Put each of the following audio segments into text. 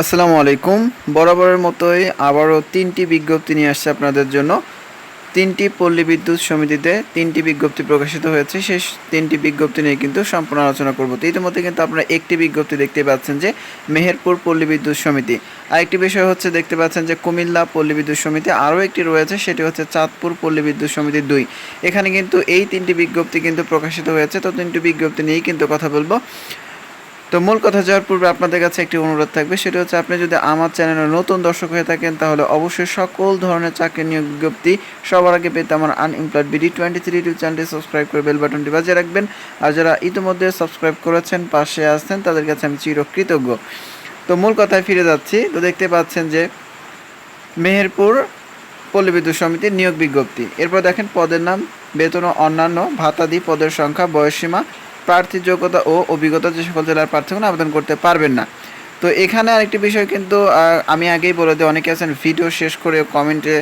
আসসালামু আলাইকুম। বরাবরের মতোই আবারও তিনটি বিজ্ঞপ্তি নিয়ে আসছে আপনাদের জন্য। তিনটি পল্লী বিদ্যুৎ সমিতিতে তিনটি বিজ্ঞপ্তি প্রকাশিত হয়েছে। সেই তিনটি বিজ্ঞপ্তি নিয়ে কিন্তু সম্পূর্ণ আলোচনা করব। তো ইতিমধ্যে কিন্তু আপনারা একটি বিজ্ঞপ্তি দেখতে পাচ্ছেন যে মেহেরপুর পল্লী বিদ্যুৎ সমিতি। আরেকটি বিষয় হচ্ছে দেখতে পাচ্ছেন যে কুমিল্লা পল্লী বিদ্যুৎ সমিতি আরও একটি রয়েছে, সেটি হচ্ছে চাঁদপুর পল্লী বিদ্যুৎ সমিতি দুই। এখানে কিন্তু এই তিনটি বিজ্ঞপ্তি কিন্তু প্রকাশিত হয়েছে। তো তিনটি বিজ্ঞপ্তি নিয়েই কিন্তু কথা বলব। তো মূল কথা যাওয়ার পূর্বে আপনাদের কাছে একটি অনুরোধ থাকবে, সেটা হচ্ছে আপনি যদি আমার চ্যানেলে নতুন দর্শক হয়ে থাকেন, তাহলে অবশ্যই সকল ধরনের চাকরি নিয়োগ বিজ্ঞপ্তি সবার আগে পেতে আমার unemployed BD twenty three YouTube চ্যানেলটি সাবস্ক্রাইব করে বেল বাটনটি বাজিয়ে রাখবেন। আর যারা ইতিমধ্যে সাবস্ক্রাইব করেছেন, পাশে আসছেন তাদের কাছে আমি চিরকৃতজ্ঞ। তো মূল কথায় ফিরে যাচ্ছি। তো দেখতে পাচ্ছেন যে মেহেরপুর পল্লী বিদ্যুৎ সমিতির নিয়োগ বিজ্ঞপ্তি। এরপর দেখেন পদের নাম, বেতন ও অন্যান্য ভাতাদি পদের সংখ্যা, বয়সসীমা প্রার্থীর যোগ্যতা ও অভিজ্ঞতা যে সকল জেলার প্রার্থীগণ আবেদন করতে পারবেন না। তো এখানে আরেকটি বিষয় কিন্তু আমি আগেই বলে দিই, অনেকে আছেন ভিডিও শেষ করে কমেন্টে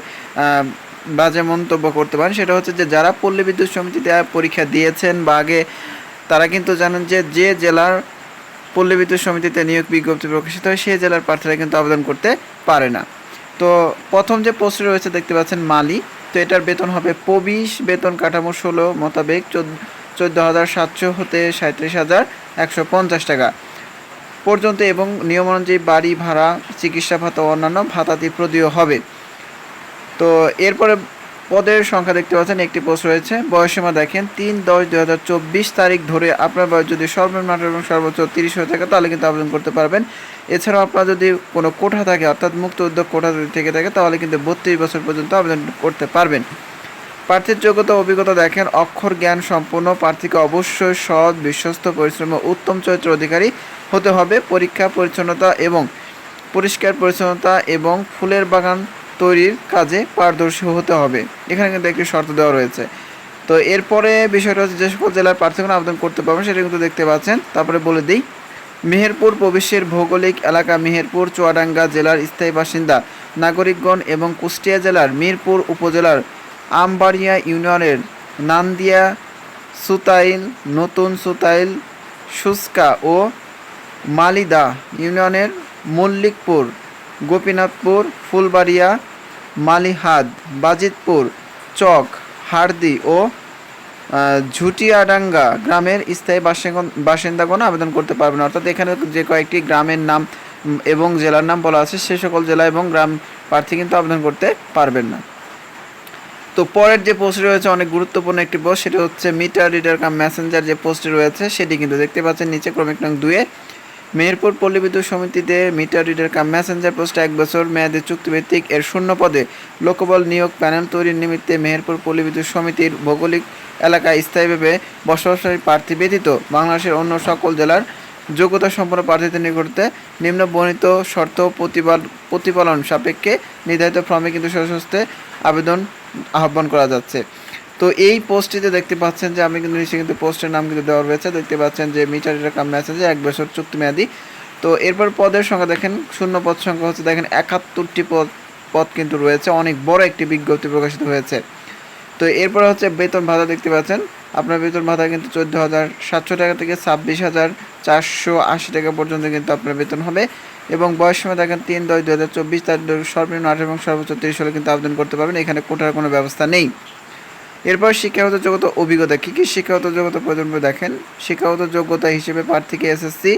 বাজে মন্তব্য করতে পারেন। সেটা হচ্ছে যে, যারা পল্লী বিদ্যুৎ সমিতিতে পরীক্ষা দিয়েছেন বা আগে, তারা কিন্তু জানেন যে যে জেলার পল্লী বিদ্যুৎ সমিতিতে নিয়োগ বিজ্ঞপ্তি প্রকাশিত হয়, সেই জেলার প্রার্থীরা কিন্তু আবেদন করতে পারে না। তো প্রথম যে পোস্টে রয়েছে, দেখতে পাচ্ছেন মালি। তো এটার বেতন হবে পবিশ বেতন কাঠামো ষোলো মোতাবেক চোদ্দ চোদ্দ হাজার সাতশো হতে সাঁত্রিশ হাজার একশো পঞ্চাশ টাকা। পর্যন্ত এবং নিয়ম অনুযায়ী বাড়ি ভাড়া, চিকিৎসা ভাতা ও অন্যান্য ভাতাদি প্রদীয় হবে। তো এরপরে পদের সংখ্যা দেখতে পাচ্ছেন, একটি পোস্ট রয়েছে বয়সীমা দেখেন, তিন দশ দুই হাজার চব্বিশ তারিখ ধরে আপনার বয়স যদি সর্বনিম্ন এবং সর্বোচ্চ তিরিশ হয়ে থাকে, তাহলে কিন্তু আবেদন করতে পারবেন। এছাড়াও আপনার যদি কোনো কোঠা থাকে, অর্থাৎ মুক্ত উদ্যোগ কোঠা থেকে থাকে, তাহলে কিন্তু বত্রিশ বছর পর্যন্ত আবেদন করতে পারবেন। প্রার্থীর যোগ্যতা অভিজ্ঞতা দেখেন, অক্ষর জ্ঞান সম্পন্ন প্রার্থীকে অবশ্যই সৎ, বিশ্বস্ত, পরিশ্রম উত্তম চরিত্র অধিকারী হতে হবে। পরীক্ষা, পরিচ্ছন্নতা এবং পরিষ্কার পরিচ্ছন্নতা এবং ফুলের বাগান তৈরির কাজে পারদর্শী হতে হবে। এখানে কিন্তু একটি শর্ত দেওয়া রয়েছে। তো এরপরে বিষয়টা হচ্ছে যে সকল জেলার প্রার্থীগণ আবেদন করতে পারবেন, সেটা কিন্তু দেখতে পাচ্ছেন। তারপরে বলে দিই, মেহেরপুর প্রবেশের ভৌগোলিক এলাকা মেহেরপুর, চুয়াডাঙ্গা জেলার স্থায়ী বাসিন্দা, নাগরিকগণ এবং কুষ্টিয়া জেলার মিরপুর উপজেলার আমবাড়িয়া ইউনিয়নের নান্দিয়া সুতাইল, নতুন সুতাইল সুস্কা ও মালিদা ইউনিয়নের মল্লিকপুর, গোপীনাথপুর, ফুলবাড়িয়া, মালিহাদ, বাজিতপুর, চক, হারদি ও ঝুটিয়াডাঙ্গা গ্রামের স্থায়ী বাসিন্দা বাসিন্দাগণ আবেদন করতে পারবেন। অর্থাৎ এখানে যে কয়েকটি গ্রামের নাম এবং জেলার নাম বলা আছে, সে সকল জেলা এবং গ্রাম প্রার্থী কিন্তু আবেদন করতে পারবেন না। তো পরের যে পোস্ট রয়েছে, অনেক গুরুত্বপূর্ণ একটি পোস্ট সেটা হচ্ছে মিটার রিডার কাম মেসেঞ্জার যে পোস্টটি রয়েছে, সেটি কিন্তু দেখতে পাচ্ছেন নিচে ক্রমিক নং দুয়ে মেহেরপুর পল্লী বিদ্যুৎ সমিতিতে মিটার রিডার কাম মেসেঞ্জার পোস্টে এক বছর মেয়াদে চুক্তিভিত্তিক এর শূন্য পদে লোকবল নিয়োগ প্যানেল তৈরির নিমিত্তে মেহেরপুর পল্লী বিদ্যুৎ সমিতির ভৌগোলিক এলাকায় স্থায়ীভাবে বসবাসকারী প্রার্থী ব্যতীত বাংলাদেশের অন্য সকল জেলার যোগ্যতা সম্পন্ন প্রার্থীদের নিকটতে নিম্ন বর্ণিত শর্ত প্রতিপাল প্রতিপালন সাপেক্ষে নির্ধারিত ফর্মে কিন্তু সশস্ত্রে আবেদন আহ্বান করা যাচ্ছে। তো এই পোস্টটিতে দেখতে পাচ্ছেন যে আমি কিন্তু নিচে কিন্তু পোস্টের নাম কিন্তু দেওয়া রয়েছে। দেখতে পাচ্ছেন যে মিটার কাম মেসেজে এক বছর চুক্তি মেয়াদি। তো এরপর পদের সংখ্যা দেখেন, শূন্য পদ সংখ্যা হচ্ছে দেখেন একাত্তরটি পদ পদ কিন্তু রয়েছে। অনেক বড় একটি বিজ্ঞপ্তি প্রকাশিত হয়েছে। তো এরপর হচ্ছে বেতন ভাতা দেখতে পাচ্ছেন। আপনার বেতন ভাতা কিন্তু চোদ্দ হাজার সাতশো টাকা থেকে ছাব্বিশ হাজার চারশো আশি টাকা পর্যন্ত কিন্তু আপনার বেতন হবে। এবং বয়স সময় দেখেন তিন, দশ দু হাজার চব্বিশ, তার সর্বনিম্ন আঠারো এবং সর্বোচ্চ তিরিশ হলে কিন্তু আবেদন করতে পারবেন। এখানে কোটার কোনো ব্যবস্থা নেই। এরপর শিক্ষাগত যোগ্যতা অভিজ্ঞতা, কী কী শিক্ষাগত যোগ্যতা প্রয়োজন বলে দেখেন। শিক্ষাগত যোগ্যতা হিসেবে প্রার্থীকে এসএসসি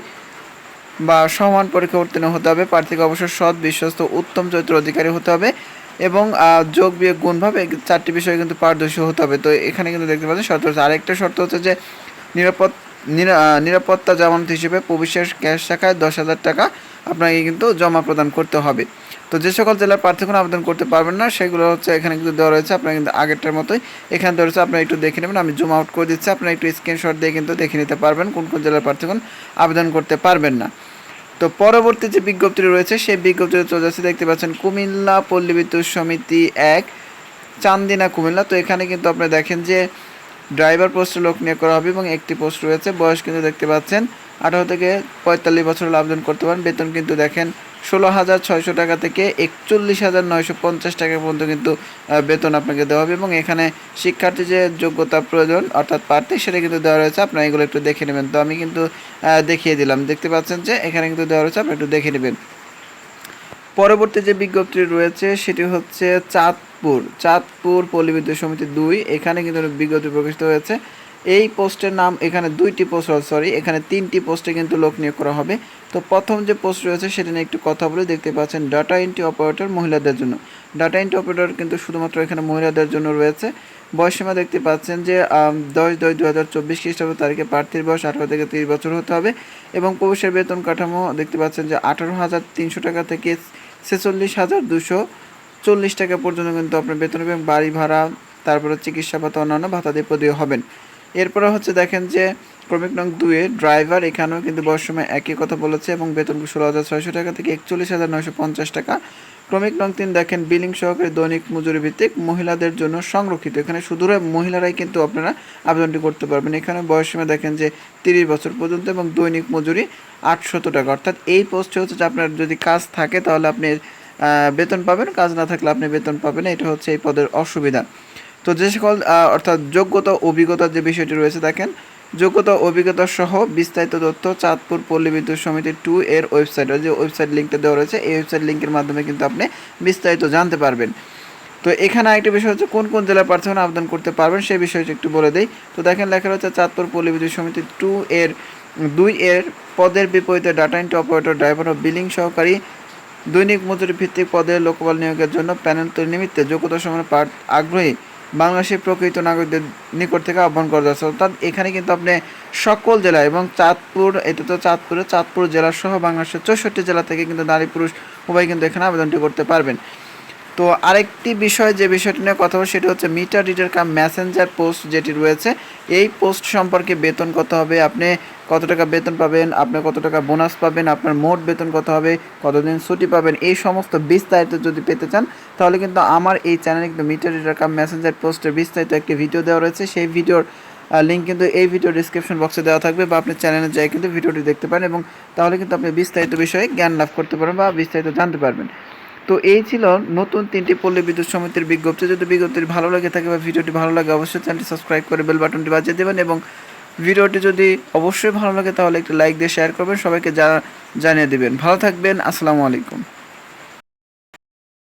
বা সমান পরীক্ষা উত্তীর্ণ হতে হবে। প্রার্থীকে অবশ্যই সৎ, বিশ্বস্ত, উত্তম চরিত্র অধিকারী হতে হবে এবং যোগ, বিয়োগ গুণভাবে চারটি বিষয়ে কিন্তু পারদর্শী হতে হবে। তো এখানে কিন্তু দেখতে পাচ্ছেন, শর্ত হচ্ছে আরেকটা শর্ত হচ্ছে যে নিরাপদ নিরাপত্তা জামানত হিসেবে প্রবেশের ক্যাশ শাখায় দশ হাজার টাকা আপনাকে কিন্তু জমা প্রদান করতে হবে। তো যে সকল জেলার প্রার্থীগণ আবেদন করতে পারবেন না, সেগুলো হচ্ছে এখানে কিন্তু দেওয়া রয়েছে। আপনার কিন্তু আগেরটার মতোই এখানে দেওয়া রয়েছে। একটু দেখে নেবেন, আমি জুম আউট করে দিচ্ছি। আপনারা একটু স্ক্রিনশট দিয়ে কিন্তু দেখে নিতে পারবেন কোন কোন জেলার প্রার্থীগণ আবেদন করতে পারবেন না। তো পরবর্তী যে বিজ্ঞপ্তি রয়েছে, সেই বিজ্ঞপ্তিতে চলে যাচ্ছে, দেখতে পাচ্ছেন কুমিল্লা পল্লী বিদ্যুৎ সমিতি এক, চান্দিনা কুমিল্লা। তো এখানে কিন্তু আপনি দেখেন যে ড্রাইভার পোস্টে লোক নিয়োগ করা হবে এবং একটি পোস্ট রয়েছে। বয়স কিন্তু দেখতে পাচ্ছেন। আঠারো থেকে পঁয়তাল্লিশ বছর আবেদন করতে পারেন। বেতন কিন্তু দেখেন ষোলো হাজার ছয়শো টাকা থেকে একচল্লিশ হাজার নয়শো পঞ্চাশ টাকা পর্যন্ত কিন্তু বেতন আপনাকে দেওয়া হবে এবং এখানে শিক্ষার্থী যে যোগ্যতা প্রয়োজন, অর্থাৎ প্রার্থী, সেটা কিন্তু দেওয়া রয়েছে। আপনারা এগুলো একটু দেখে নেবেন। তো আমি কিন্তু দেখিয়ে দিলাম। দেখতে পাচ্ছেন যে এখানে কিন্তু দেওয়া রয়েছে। আপনি একটু দেখে নেবেন। পরবর্তী যে বিজ্ঞপ্তি রয়েছে, সেটি হচ্ছে চাঁদপুর চাঁদপুর পল্লী বিদ্যুৎ সমিতি দুই, এখানে কিন্তু বিজ্ঞপ্তি প্রকাশিত হয়েছে। এই পোস্টের নাম, এখানে দুইটি পোস্ট সরি এখানে তিনটি পোস্টে কিন্তু লোক নিয়োগ করা হবে। তো প্রথম যে পোস্ট রয়েছে, সেটা নিয়ে একটু কথা বলে, দেখতে পাচ্ছেন ডাটা এন্ট্রি অপারেটর মহিলাদের জন্য। ডাটা এন্ট্রি অপারেটর কিন্তু শুধুমাত্র এখানে মহিলাদের জন্য রয়েছে। বয়সীমা দেখতে পাচ্ছেন যে দশ দশ দু হাজার চব্বিশ খ্রিস্টাব্দ তারিখে প্রার্থীর বয়স আঠারো থেকে তিরিশ বছর হতে হবে এবং পুরুষের বেতন কাঠামো দেখতে পাচ্ছেন যে আঠারো হাজার তিনশো টাকা থেকে ছেচল্লিশ হাজার দুশো চল্লিশ টাকা পর্যন্ত কিন্তু আপনার বেতন এবং বাড়ি ভাড়া, তারপরে চিকিৎসা ভাতা, অন্যান্য ভাতা দিয়ে পদীয় হবেন। এরপরে হচ্ছে দেখেন যে ক্রমিক নং দুয়ে ড্রাইভার এখানেও কিন্তু বয়স সময় একই কথা বলেছে এবং বেতন ষোলো হাজার ছয়শো টাকা থেকে একচল্লিশ হাজার নয়শো পঞ্চাশ টাকা। ক্রমিক নং তিন দেখেন বিলিং সহকারী দৈনিক মজুরি ভিত্তিক মহিলাদের জন্য সংরক্ষিত। এখানে শুধু মহিলারাই কিন্তু আপনারা আবেদনটি করতে পারবেন। এখানে বয়স সীমা দেখেন যে তিরিশ বছর পর্যন্ত এবং দৈনিক মজুরি আটশত টাকা। অর্থাৎ এই পোস্টে হচ্ছে যে আপনার যদি কাজ থাকে তাহলে আপনি বেতন পাবেন, কাজ না থাকলে আপনি বেতন পাবেন, এটা হচ্ছে এই পদের অসুবিধা। তো যে সকল অর্থাৎ যোগ্যতা, অভিজ্ঞতার যে বিষয়টি রয়েছে দেখেন, যোগ্যতা, অভিজ্ঞতা সহ বিস্তারিত তথ্য চাঁদপুর পল্লী বিদ্যুৎ সমিতি টু এর ওয়েবসাইট যে ওয়েবসাইট লিঙ্কটা দেওয়া রয়েছে, এই ওয়েবসাইট লিঙ্কের মাধ্যমে কিন্তু আপনি বিস্তারিত জানতে পারবেন। তো এখানে আরেকটা বিষয় হচ্ছে কোন কোন জেলার প্রার্থীরা আবেদন করতে পারবেন, সেই বিষয়টি একটু বলে দেই। তো দেখেন লেখা রয়েছে চাঁদপুর পল্লী বিদ্যুৎ সমিতি টু এর, দুই এর পদের বিপরীতে ডাটা এন্ট্রি অপারেটর, ড্রাইভার ও বিলিং সহকারী দৈনিক মজুরি ভিত্তিক পদে লোকবল নিয়োগের জন্য প্যানেল তৈরি নিমিত্তে যোগ্যতা সমান পাঠ আগ্রহী বাংলাদেশের প্রকৃত নাগরিকদের নিকট থেকে আহ্বান করা যাচ্ছে। অর্থাৎ এখানে কিন্তু আপনি সকল জেলা এবং চাঁদপুর, এটা তো চাঁদপুরে, চাঁদপুর জেলা সহ বাংলাদেশের চৌষট্টি জেলা থেকে কিন্তু নারী পুরুষ উভয় কিন্তু এখানে আবেদনটি করতে পারবেন। তো আরেকটি বিষয় যে বিষয়টি নিয়ে কথা বলব, সেটি হচ্ছে meter reader cum messenger post যেটি রয়েছে, এই পোস্ট সম্পর্কে বেতন কত হবে, আপনি কত টাকা বেতন পাবেন, আপনি কত টাকা বোনাস পাবেন, আপনার মোট বেতন কত হবে, কতদিন ছুটি পাবেন, এই সমস্ত বিস্তারিত যদি পেতে চান, তাহলে কিন্তু আমার এই চ্যানেলে কিন্তু মিটার রিডার কাম মেসেঞ্জার পোস্টের বিস্তারিত একটি ভিডিও দেওয়া রয়েছে, সেই ভিডিওর লিঙ্ক কিন্তু এই ভিডিও ডিসক্রিপশন বক্সে দেওয়া থাকবে বা আপনি চ্যানেলে যাই কিন্তু ভিডিওটি দেখতে পারেন এবং তাহলে কিন্তু আপনি বিস্তারিত বিষয়ে জ্ঞান লাভ করতে পারবেন বা বিস্তারিত জানতে পারবেন। তো এই ছিল নতুন তিনটি পল্লী বিদ্যুৎ সমিতির বিজ্ঞপ্তি। যদি বিজ্ঞপ্তি ভালো লাগে থাকে বা ভিডিওটি ভালো লাগে, অবশ্যই চ্যানেলটি সাবস্ক্রাইব করে বেল বাটনটি বাজিয়ে দেবেন এবং ভিডিওটি যদি অবশ্যই ভালো লাগে, তাহলে একটি লাইক দিয়ে শেয়ার করবেন, সবাইকে জানিয়ে দেবেন। ভালো থাকবেন, আসসালামু আলাইকুম।